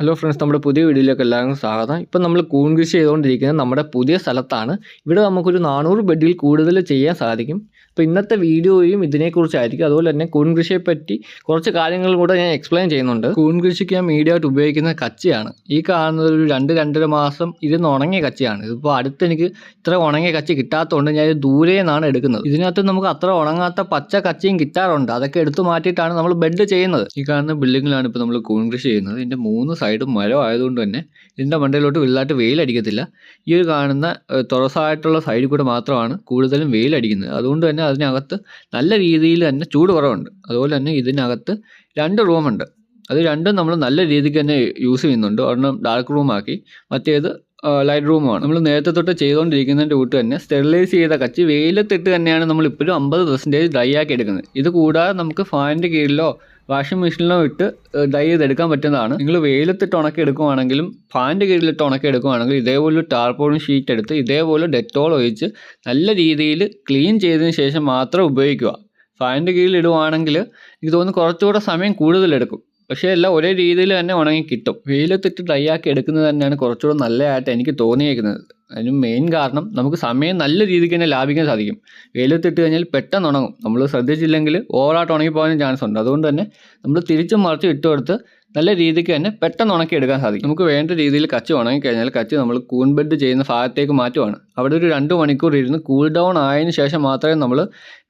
Hello friends നമ്മുടെ പുതിയ വീഡിയോയിലേക്ക് എല്ലാവർക്കും സ്വാഗതം. ഇപ്പം നമ്മൾ കൂൺ കൃഷി ചെയ്തുകൊണ്ടിരിക്കുന്നത് നമ്മുടെ പുതിയ സ്ഥലത്താണ്. ഇവിടെ നമുക്കൊരു നാനൂറ് ബെഡിൽ കൂടുതൽ ചെയ്യാൻ സാധിക്കും. അപ്പോൾ ഇന്നത്തെ വീഡിയോയും ഇതിനെക്കുറിച്ചായിരിക്കും. അതുപോലെ തന്നെ കൂൺ കൃഷിയെപ്പറ്റി കുറച്ച് കാര്യങ്ങൾ കൂടെ ഞാൻ എക്സ്പ്ലെയിൻ ചെയ്യുന്നുണ്ട്. കൂൺ കൃഷിക്ക് ഞാൻ മീഡിയ ആയിട്ട് ഉപയോഗിക്കുന്ന കച്ചിയാണ്. ഈ കാണുന്നത് ഒരു രണ്ട് രണ്ടര മാസം ഇരുന്ന് ഉണങ്ങിയ കച്ചിയാണ്. ഇതിപ്പോൾ അടുത്ത് എനിക്ക് ഇത്ര ഉണങ്ങിയ കച്ചി കിട്ടാത്തതുകൊണ്ട് ഞാൻ ദൂരെ നിന്നാണ് എടുക്കുന്നത്. ഇതിനകത്ത് നമുക്ക് അത്ര ഉണങ്ങാത്ത പച്ച കച്ചിയും കിട്ടാറുണ്ട്. അതൊക്കെ എടുത്തു മാറ്റിയിട്ടാണ് നമ്മൾ ബെഡ് ചെയ്യുന്നത്. ഈ കാണുന്ന ബിൽഡിങ്ങിലാണ് ഇപ്പോൾ നമ്മൾ കൂൺ കൃഷി ചെയ്യുന്നത്. ഇതിന്റെ മൂന്ന് സൈഡും മരം ആയതുകൊണ്ട് തന്നെ ഇതിന്റെ മണ്ടയിലോട്ട് വലുതായിട്ട് വെയിലടിക്കത്തില്ല. ഈ ഒരു കാണുന്ന തുറസായിട്ടുള്ള സൈഡിൽ കൂടെ മാത്രമാണ് കൂടുതലും വെയിലടിക്കുന്നത്. അതുകൊണ്ട് തന്നെ അതിനകത്ത് നല്ല രീതിയിൽ തന്നെ ചൂട് കുറവുണ്ട്. അതുപോലെ തന്നെ ഇതിനകത്ത് രണ്ട് റൂമുണ്ട്. അത് രണ്ടും നമ്മൾ നല്ല രീതിക്ക് തന്നെ യൂസ് ചെയ്യുന്നുണ്ട്. ഒരെണ്ണം ഡാർക്ക് റൂമാക്കി മറ്റേത് ലൈറ്റ് റൂമാണ് നമ്മൾ നേരത്തെ തൊട്ട് ചെയ്തുകൊണ്ടിരിക്കുന്നതിന്റെ കൂട്ട് തന്നെ സ്റ്റെറിലൈസ് ചെയ്ത കച്ചി വെയിലത്തിട്ട് തന്നെയാണ് നമ്മൾ ഇപ്പോഴും അമ്പത് പെർസെന്റേജ് ഡ്രൈ ആക്കി എടുക്കുന്നത്. ഇത് കൂടാതെ നമുക്ക് ഫാനിന്റെ കീഴിലോ വാഷിംഗ് മെഷീനിലോ ഇട്ട് ഡ്രൈ ചെയ്തെടുക്കാൻ പറ്റുന്നതാണ്. നിങ്ങൾ വെയിലത്തിട്ട് ഉണക്കി എടുക്കുവാണെങ്കിലും ഫാനിന്റെ കീഴിലിട്ട് ഉണക്കി എടുക്കുവാണെങ്കിലും ഇതേപോലെ ടാർപോളും ഷീറ്റ് എടുത്ത് ഇതേപോലെ ഡെറ്റോൾ ഒഴിച്ച് നല്ല രീതിയിൽ ക്ലീൻ ചെയ്തതിന് ശേഷം മാത്രം ഉപയോഗിക്കുക. ഫാനിന്റെ കീഴിൽ ഇടുവാണെങ്കിൽ എനിക്ക് തോന്നുന്നു കുറച്ചുകൂടെ സമയം കൂടുതലെടുക്കും. പക്ഷേ എല്ലാം ഒരേ രീതിയിൽ തന്നെ ഉണങ്ങി കിട്ടും. വെയിലത്തിട്ട് ഡ്രൈ ആക്കി എടുക്കുന്നത് തന്നെയാണ് കുറച്ചുകൂടെ നല്ലതായിട്ട് എനിക്ക് തോന്നിയേക്കുന്നത്. അതിന് മെയിൻ കാരണം നമുക്ക് സമയം നല്ല രീതിക്ക് തന്നെ ലാഭിക്കാൻ സാധിക്കും. വെയിലത്തിട്ട് കഴിഞ്ഞാൽ പെട്ടെന്ന് ഉണങ്ങും. നമ്മൾ ശ്രദ്ധിച്ചില്ലെങ്കിൽ ഓവറായിട്ട് ഉണങ്ങിപ്പോകാനും ചാൻസ് ഉണ്ട്. അതുകൊണ്ട് തന്നെ നമ്മൾ തിരിച്ചും മറിച്ചും ഇട്ട് കൊടുത്ത് നല്ല രീതിക്ക് തന്നെ പെട്ടെന്ന് ഉണക്കി എടുക്കാൻ സാധിക്കും. നമുക്ക് വേണ്ട രീതിയിൽ കച്ച ഉണങ്ങി കഴിഞ്ഞാൽ കച്ച നമ്മൾ കൂൺ ബെഡ് ചെയ്യുന്ന ഭാഗത്തേക്ക് മാറ്റുവാണ്. അവിടെ ഒരു രണ്ട് മണിക്കൂർ ഇരുന്ന് കൂൾ ഡൗൺ ആയതിനു ശേഷം മാത്രമേ നമ്മൾ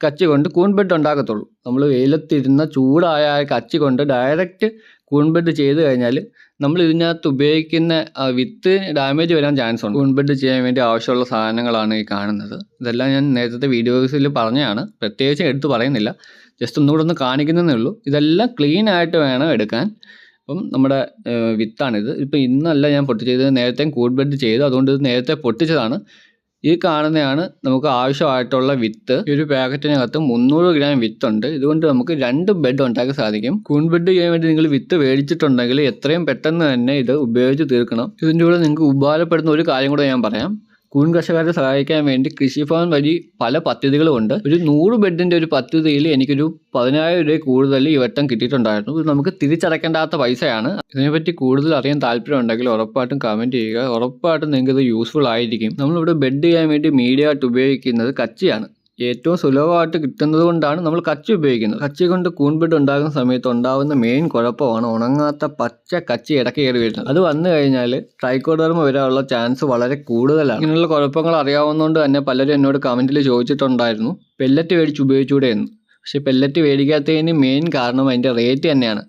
കച്ച കൊണ്ട് കൂൺ ബെഡ് ഉണ്ടാക്കത്തുള്ളൂ. നമ്മൾ വെയിലത്തിരുന്ന ചൂടായ കച്ച കൊണ്ട് ഡയറക്റ്റ് കൂൺ ബെഡ് ചെയ്ത് കഴിഞ്ഞാൽ നമ്മൾ ഇതിനകത്ത് ഉപയോഗിക്കുന്ന വിത്ത് ഡാമേജ് വരാൻ ചാൻസ് ഉണ്ട്. കൂൺ ബെഡ് ചെയ്യാൻ വേണ്ടി ആവശ്യമുള്ള സാധനങ്ങളാണ് ഈ കാണുന്നത്. ഇതെല്ലാം ഞാൻ നേരത്തെ വീഡിയോസിൽ പറഞ്ഞതാണ്. പ്രത്യേകിച്ച് എടുത്ത് പറയുന്നില്ല. ജസ്റ്റ് ഒന്നുകൂടെ ഒന്ന് കാണിക്കുന്നതേ ഉള്ളൂ. ഇതെല്ലാം ക്ലീൻ ആയിട്ട് വേണം എടുക്കാൻ. അപ്പം നമ്മുടെ വിത്താണിത്. ഇപ്പം ഇന്നല്ല ഞാൻ പൊട്ടിച്ചത് നേരത്തെ കൂഡ് ബെഡ് ചെയ്തു. അതുകൊണ്ട് ഇത് നേരത്തെ പൊട്ടിച്ചതാണ്. ഈ കാണുന്നതാണ് നമുക്ക് ആവശ്യമായിട്ടുള്ള വിത്ത്. ഈ ഒരു പാക്കറ്റിനകത്ത് മുന്നൂറ് ഗ്രാം വിത്തുണ്ട്. ഇതുകൊണ്ട് നമുക്ക് രണ്ട് ബെഡ് ഉണ്ടാക്കാൻ സാധിക്കും. കൂൺ ബെഡ് ചെയ്യാൻ വേണ്ടി നിങ്ങൾ വിത്ത് മേടിച്ചിട്ടുണ്ടെങ്കിൽ എത്രയും പെട്ടെന്ന് തന്നെ ഇത് ഉപയോഗിച്ച് തീർക്കണം. ഇതിന്റെ കൂടെ നിങ്ങൾക്ക് ഉപകാരപ്പെടുന്ന ഒരു കാര്യം കൂടെ ഞാൻ പറയാം. കൂൺ കർഷകരെ സഹായിക്കാൻ വേണ്ടി കൃഷിഭവൻ വഴി പല പദ്ധതികളുമുണ്ട് ഒരു നൂറ് ബെഡിന്റെ ഒരു പദ്ധതിയിൽ എനിക്കൊരു പതിനായിരം രൂപ കൂടുതൽ ഈ വട്ടം കിട്ടിയിട്ടുണ്ടായിരുന്നു. ഇത് നമുക്ക് തിരിച്ചടക്കേണ്ടാത്ത പൈസയാണ്. ഇതിനെപ്പറ്റി കൂടുതൽ അറിയാൻ താല്പര്യം ഉണ്ടെങ്കിൽ ഉറപ്പായിട്ടും കമന്റ് ചെയ്യുക. ഉറപ്പായിട്ടും നിങ്ങൾക്ക് ഇത് യൂസ്ഫുൾ ആയിരിക്കും. നമ്മളിവിടെ ബെഡ് ചെയ്യാൻ വേണ്ടി മീഡിയ ആയിട്ട് ഉപയോഗിക്കുന്നത് കച്ചിയാണ്. ഏറ്റവും സുലഭമായിട്ട് കിട്ടുന്നത് കൊണ്ടാണ് നമ്മൾ കച്ചി ഉപയോഗിക്കുന്നത്. കച്ചി കൊണ്ട് കൂൺ ബെഡ് ഉണ്ടാകുന്ന സമയത്ത് ഉണ്ടാകുന്ന മെയിൻ കുഴപ്പമാണ് ഉണങ്ങാത്ത പച്ച കച്ചി ഇടയ്ക്ക് കയറി വരുന്നത്. അത് വന്നു കഴിഞ്ഞാൽ ട്രൈക്കോഡർമ വരാനുള്ള ചാൻസ് വളരെ കൂടുതലാണ്. ഇങ്ങനെയുള്ള കുഴപ്പങ്ങൾ അറിയാവുന്നതുകൊണ്ട് തന്നെ പലരും എന്നോട് കമന്റിൽ ചോദിച്ചിട്ടുണ്ടായിരുന്നു. പെല്ലറ്റ് മേടിച്ച് ഉപയോഗിച്ചുകൂടെ എന്ന്. പക്ഷേ പെല്ലറ്റ് മേടിക്കാത്തതിന് മെയിൻ കാരണം അതിന്റെ റേറ്റ് തന്നെയാണ്.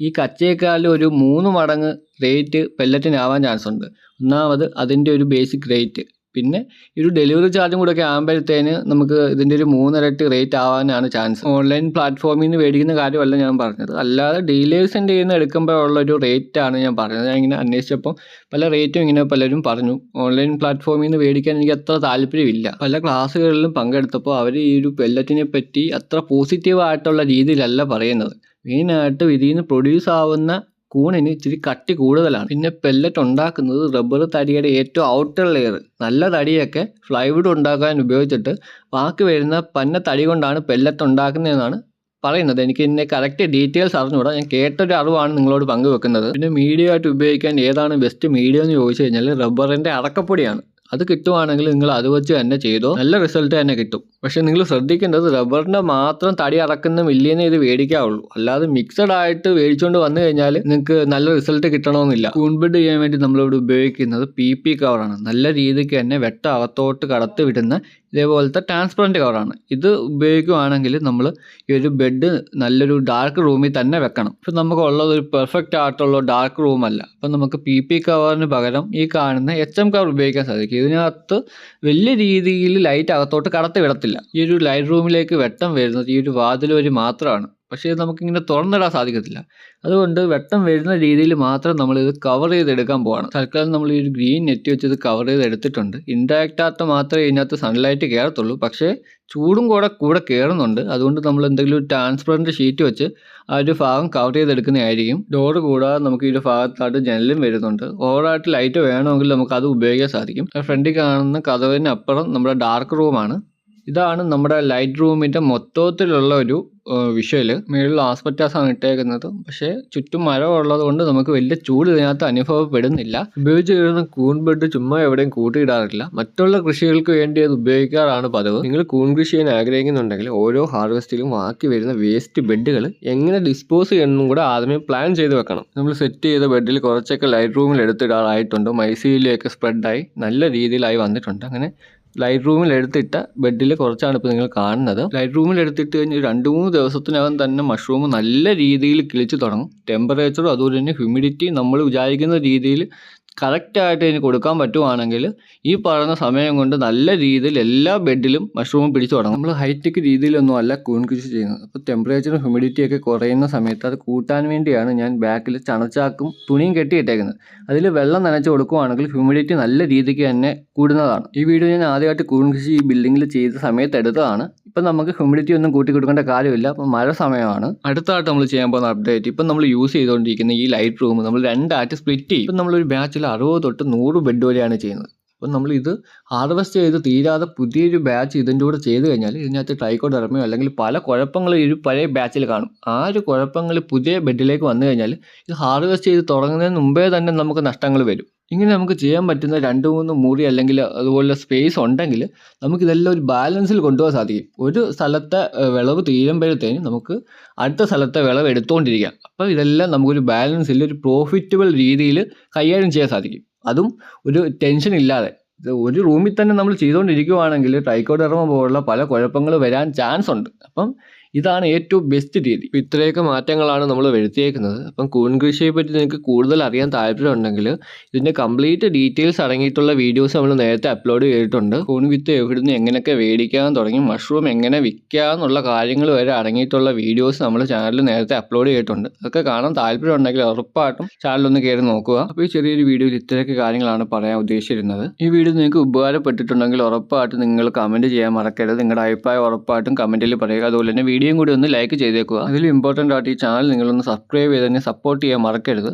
ഈ കച്ചയേക്കാളും ഒരു മൂന്ന് മടങ്ങ് റേറ്റ് പെല്ലറ്റിനാവാൻ ചാൻസ് ഉണ്ട്. ഒന്നാമത് അതിന്റെ ഒരു ബേസിക് റേറ്റ് പിന്നെ ഈ ഒരു ഡെലിവറി ചാർജും കൂടെ ഒക്കെ ആകുമ്പോഴത്തേന് നമുക്ക് ഇതിന്റെ ഒരു മൂന്നിരട്ടി റേറ്റ് ആവാനാണ് ചാൻസ് ഓൺലൈൻ പ്ലാറ്റ്ഫോമിൽ നിന്ന് മേടിക്കുന്ന കാര്യമല്ല ഞാൻ പറഞ്ഞത്. അല്ലാതെ ഡീലേഴ്സിന്റെ നിന്ന് എടുക്കുമ്പോഴുള്ള ഒരു റേറ്റ് ആണ് ഞാൻ പറഞ്ഞത്. ഞാൻ ഇങ്ങനെ അന്വേഷിച്ചപ്പോൾ പല റേറ്റും ഇങ്ങനെ പലരും പറഞ്ഞു. ഓൺലൈൻ പ്ലാറ്റ്ഫോമിൽ നിന്ന് മേടിക്കാൻ എനിക്ക് അത്ര താല്പര്യമില്ല. പല ക്ലാസ്സുകളിലും പങ്കെടുത്തപ്പോൾ അവർ ഈ ഒരു പെല്ലറ്റിനെ പറ്റി അത്ര പോസിറ്റീവായിട്ടുള്ള രീതിയിലല്ല പറയുന്നത്. മെയിനായിട്ട് ഇതിൽ നിന്ന് പ്രൊഡ്യൂസ് ആവുന്ന കൂണിന് ഇച്ചിരി കട്ടി കൂടുതലാണ്. പിന്നെ പെല്ലറ്റ് ഉണ്ടാക്കുന്നത് റബ്ബർ തടിയുടെ ഏറ്റവും ഔട്ടർ ലെയർ നല്ല തടിയൊക്കെ ഫ്ലൈവുഡ് ഉണ്ടാക്കാൻ ഉപയോഗിച്ചിട്ട് ബാക്കി വരുന്ന പന്ന തടി കൊണ്ടാണ് പെല്ലറ്റ് ഉണ്ടാക്കുന്നതെന്നാണ് പറയുന്നത്. എനിക്ക് ഇതിന്റെ കറക്റ്റ് ഡീറ്റെയിൽസ് അറിഞ്ഞുകൂടാ. ഞാൻ കേട്ടൊരു അറിവാണ് നിങ്ങളോട് പങ്കുവെക്കുന്നത്. പിന്നെ മീഡിയ ആയിട്ട് ഉപയോഗിക്കാൻ ഏതാണ് ബെസ്റ്റ് മീഡിയ എന്ന് ചോദിച്ചു കഴിഞ്ഞാൽ റബ്ബറിന്റെ അടക്കപ്പൊടിയാണ്. അത് കിട്ടുവാണെങ്കിൽ നിങ്ങൾ അത് വെച്ച് തന്നെ ചെയ്തോ? നല്ല റിസൾട്ട് തന്നെ കിട്ടും. പക്ഷേ നിങ്ങൾ ശ്രദ്ധിക്കേണ്ടത് റബ്ബറിന്റെ മാത്രം തടി അറക്കുന്ന മില്ലിനെ ഇത് മേടിക്കാവുള്ളൂ. അല്ലാതെ മിക്സഡ് ആയിട്ട് മേടിച്ചുകൊണ്ട് വന്നു കഴിഞ്ഞാൽ നിങ്ങൾക്ക് നല്ല റിസൾട്ട് കിട്ടണമെന്നില്ല. കൂൺബെഡ് ചെയ്യാൻ വേണ്ടി നമ്മളിവിടെ ഉപയോഗിക്കുന്നത് പി പി കവറാണ് നല്ല രീതിക്ക് തന്നെ വെട്ട അകത്തോട്ട് കടത്തി വിടുന്ന ഇതേപോലത്തെ ട്രാൻസ്പെറന്റ് കവറാണ് ഇത് ഉപയോഗിക്കുകയാണെങ്കിൽ നമ്മൾ ഈ ഒരു ബെഡ് നല്ലൊരു ഡാർക്ക് റൂമിൽ തന്നെ വെക്കണം. ഇപ്പം നമുക്ക് ഉള്ളത് ഒരു പെർഫെക്റ്റ് ആയിട്ടുള്ള ഡാർക്ക് റൂമല്ല അപ്പം നമുക്ക് പി പി കവറിന് പകരം ഈ കാണുന്ന എച്ച് എം കവർ ഉപയോഗിക്കാൻ സാധിക്കും. ഇതിനകത്ത് വലിയ രീതിയിൽ ലൈറ്റ് അകത്തോട്ട് കടത്തി വിടത്തില്ല. ഈ ഒരു ലൈറ്റ് റൂമിലേക്ക് വെട്ടം വരുന്നത് ഈ ഒരു വാതിൽ വഴി മാത്രമാണ് പക്ഷേ നമുക്കിങ്ങനെ തുറന്നിടാൻ സാധിക്കത്തില്ല. അതുകൊണ്ട് വെട്ടം വരുന്ന രീതിയിൽ മാത്രം നമ്മൾ ഇത് കവർ ചെയ്തെടുക്കാൻ പോവാണ്. തൽക്കാലം നമ്മൾ ഈ ഒരു ഗ്രീൻ നെറ്റ് വെച്ച് ഇത് കവർ ചെയ്ത് എടുത്തിട്ടുണ്ട് ഇൻഡയറക്റ്റ് ആയിട്ട് മാത്രമേ ഇതിനകത്ത് സൺലൈറ്റ് കയറത്തുള്ളൂ. പക്ഷേ ചൂടും കൂടെ കൂടെ കയറുന്നുണ്ട്. അതുകൊണ്ട് നമ്മൾ എന്തെങ്കിലും ട്രാൻസ്പെറന്റ് ഷീറ്റ് വെച്ച് ആ ഒരു ഭാഗം കവർ ചെയ്തെടുക്കുന്നതായിരിക്കും. ഡോറ് കൂടാതെ നമുക്ക് ഈ ഒരു ഭാഗത്തായിട്ട് ജനലും വരുന്നുണ്ട്. ഓവറായിട്ട് ലൈറ്റ് വേണമെങ്കിൽ നമുക്ക് അത് ഉപയോഗിക്കാൻ സാധിക്കും. ഫ്രണ്ടിൽ കാണുന്ന കഥവിനപ്പുറം നമ്മുടെ ഡാർക്ക് റൂമാണ് ഇതാണ് നമ്മുടെ ലൈറ്റ് റൂമിന്റെ മൊത്തത്തിലുള്ള ഒരു വിഷ്വൽ മുകളിൽ ആസ്പെറ്റാസാണ് ഇട്ടേക്കുന്നത്. പക്ഷേ ചുറ്റും മരം ഉള്ളത് കൊണ്ട് നമുക്ക് വലിയ ചൂട് ഇതിനകത്ത് അനുഭവപ്പെടുന്നില്ല. ഉപയോഗിച്ച് കഴിയുന്ന കൂൺ ബെഡ് ചുമ്മാ എവിടെയും കൂട്ടിയിടാറില്ല. മറ്റുള്ള കൃഷികൾക്ക് വേണ്ടി അത് ഉപയോഗിക്കാറാണ് പതിവ്. നിങ്ങൾ കൂൺ കൃഷി ചെയ്യാൻ ആഗ്രഹിക്കുന്നുണ്ടെങ്കിൽ ഓരോ ഹാർവെസ്റ്റിലും ബാക്കി വരുന്ന വേസ്റ്റ് ബെഡുകൾ എങ്ങനെ ഡിസ്പോസ് ചെയ്യണമെന്നും കൂടെ ആദ്യമേ പ്ലാൻ ചെയ്ത് വെക്കണം. നമ്മൾ സെറ്റ് ചെയ്ത ബെഡിൽ കുറച്ചൊക്കെ ലൈറ്റ് റൂമിൽ എടുത്തിടാറായിട്ടുണ്ട്. മൈസീലിയൊക്കെ സ്പ്രെഡായി നല്ല രീതിയിലായി വന്നിട്ടുണ്ട്. അങ്ങനെ ലൈറ്റ് റൂമിൽ എടുത്തിട്ട ബെഡിൽ കുറച്ചാണ് ഇപ്പോൾ നിങ്ങൾ കാണുന്നത്. ലൈറ്റ് റൂമിൽ എടുത്തിട്ട് കഴിഞ്ഞ് രണ്ട് മൂന്ന് ദിവസത്തിനകം തന്നെ മഷ്റൂം നല്ല രീതിയിൽ കിളിച്ച് തുടങ്ങും. ടെമ്പറേച്ചറും അതുപോലെ തന്നെ ഹ്യൂമിഡിറ്റി നമ്മൾ വിചാരിക്കുന്ന രീതിയിൽ കറക്റ്റായിട്ട് ഇതിന് കൊടുക്കാൻ പറ്റുവാണെങ്കിൽ ഈ പറയുന്ന സമയം കൊണ്ട് നല്ല രീതിയിൽ എല്ലാ ബെഡിലും മഷ്റൂം പിടിച്ചു തുടങ്ങും നമ്മൾ ഹൈടെക് രീതിയിലൊന്നും അല്ല കൂൺ കൃഷി ചെയ്യുന്നത്. അപ്പോൾ ടെമ്പറേച്ചറും ഹ്യൂമിഡിറ്റിയൊക്കെ കുറയുന്ന സമയത്ത് അത് കൂട്ടാൻ വേണ്ടിയാണ് ഞാൻ ബാക്കിൽ ചണച്ചാക്കും തുണിയും കെട്ടിയിട്ടേക്കുന്നത്. അതിൽ വെള്ളം നനച്ച് കൊടുക്കുവാണെങ്കിൽ ഹ്യൂമിഡിറ്റി നല്ല രീതിക്ക് തന്നെ കൂടുന്നതാണ്. ഈ വീഡിയോ ഞാൻ ആദ്യമായിട്ട് കൂൺ കൃഷി ഈ ബിൽഡിങ്ങിൽ ചെയ്ത സമയത്ത് എടുത്തതാണ്. ഇപ്പം നമുക്ക് ഹ്യൂമിഡിറ്റി ഒന്നും കൂട്ടി കൊടുക്കേണ്ട കാര്യമില്ല. അപ്പം മഴ സമയമാണ്. അടുത്തായിട്ട് നമ്മൾ ചെയ്യാൻ പോകുന്ന അപ്ഡേറ്റ് ഇപ്പം നമ്മൾ യൂസ് ചെയ്തുകൊണ്ടിരിക്കുന്ന ഈ ലൈറ്റ് റൂം നമ്മൾ രണ്ടായിട്ട് സ്പ്ലിറ്റ് ചെയ്യും. ഇപ്പം നമ്മളൊരു ബാച്ചിൽ അറുപത് തൊട്ട് നൂറ് ബെഡ് വരെയാണ് ചെയ്യുന്നത്. അപ്പം നമ്മൾ ഇത് ഹാർവെസ്റ്റ് ചെയ്ത് തീരാതെ പുതിയൊരു ബാച്ച് ഇതിന്റെ കൂടെ ചെയ്ത് കഴിഞ്ഞാൽ ഇതിനകത്ത് ട്രൈക്കോഡെർമയോ അല്ലെങ്കിൽ പല കുഴപ്പങ്ങളും ഈ ഒരു പഴയ ബാച്ചിൽ കാണും. ആ ഒരു കുഴപ്പങ്ങൾ പുതിയ ബെഡിലേക്ക് വന്നു കഴിഞ്ഞാൽ ഇത് ഹാർവെസ്റ്റ് ചെയ്ത് തുടങ്ങുന്നതിന് മുമ്പേ തന്നെ നമുക്ക് നഷ്ടങ്ങൾ വരും. ഇങ്ങനെ നമുക്ക് ചെയ്യാൻ പറ്റുന്ന രണ്ട് മൂന്ന് മുറി അല്ലെങ്കിൽ അതുപോലെ സ്പേസ് ഉണ്ടെങ്കിൽ നമുക്കിതെല്ലാം ഒരു ബാലൻസിൽ കൊണ്ടുപോകാൻ സാധിക്കും. ഒരു സ്ഥലത്തെ വിളവ് തീരുമ്പോഴത്തേനും നമുക്ക് അടുത്ത സ്ഥലത്തെ വിളവ് എടുത്തുകൊണ്ടിരിക്കാം അപ്പോൾ ഇതെല്ലാം നമുക്കൊരു ബാലൻസിൽ ഒരു പ്രോഫിറ്റബിൾ രീതിയിൽ കൈകാര്യം ചെയ്യാൻ സാധിക്കും. അതും ഒരു ടെൻഷൻ ഇല്ലാതെ. ഒരു റൂമിൽ തന്നെ നമ്മൾ ചെയ്തുകൊണ്ടിരിക്കുവാണെങ്കിൽ ട്രൈക്കോഡെർമ പോലുള്ള പല കുഴപ്പങ്ങൾ വരാൻ ചാൻസ് ഉണ്ട്. അപ്പം ഇതാണ് ഏറ്റവും ബെസ്റ്റ് രീതി. ഇത്രയൊക്കെ മാറ്റങ്ങളാണ് നമ്മൾ വരുത്തിയേക്കുന്നത്. അപ്പം കൂൺ കൃഷിയെ പറ്റി നിങ്ങൾക്ക് കൂടുതൽ അറിയാൻ താല്പര്യമുണ്ടെങ്കിൽ ഇതിന്റെ കംപ്ലീറ്റ് ഡീറ്റെയിൽസ് അടങ്ങിയിട്ടുള്ള വീഡിയോസ് നമ്മൾ നേരത്തെ അപ്ലോഡ് ചെയ്തിട്ടുണ്ട്. കൂൺ വിത്ത് എവിടുന്ന് എങ്ങനെയൊക്കെ വേടിക്കാൻ തുടങ്ങി മഷ്റൂം എങ്ങനെ വിൽക്കാം എന്നുള്ള കാര്യങ്ങൾ വരെ അടങ്ങിയിട്ടുള്ള വീഡിയോസ് നമ്മൾ ചാനലിൽ നേരത്തെ അപ്ലോഡ് ചെയ്തിട്ടുണ്ട്. അതൊക്കെ കാണാൻ താല്പര്യം ഉണ്ടെങ്കിൽ ഉറപ്പായിട്ടും ചാനലൊന്ന് കയറി നോക്കുക. അപ്പോൾ ഈ ചെറിയൊരു വീഡിയോയിൽ ഇത്രയൊക്കെ കാര്യങ്ങളാണ് പറയാൻ ഉദ്ദേശിച്ചിരുന്നത്. ഈ വീഡിയോ നിങ്ങൾക്ക് ഉപകാരപ്പെട്ടിട്ടുണ്ടെങ്കിൽ ഉറപ്പായിട്ടും നിങ്ങൾ കമന്റ് ചെയ്യാൻ മറക്കരുത്. നിങ്ങളുടെ അഭിപ്രായം ഉറപ്പായിട്ടും കമന്റിൽ പറയുക. അതുപോലെ തന്നെ വീഡിയോയും കൂടി ഒന്ന് ലൈക്ക് ചെയ്തേക്കുക. അതിൽ ഇമ്പോർട്ടന്റ് ആയിട്ട് ഈ ചാനൽ നിങ്ങളൊന്ന് സബ്സ്ക്രൈബ് ചെയ്ത് തന്നെ സപ്പോർട്ട് ചെയ്യാൻ മറക്കരുത്.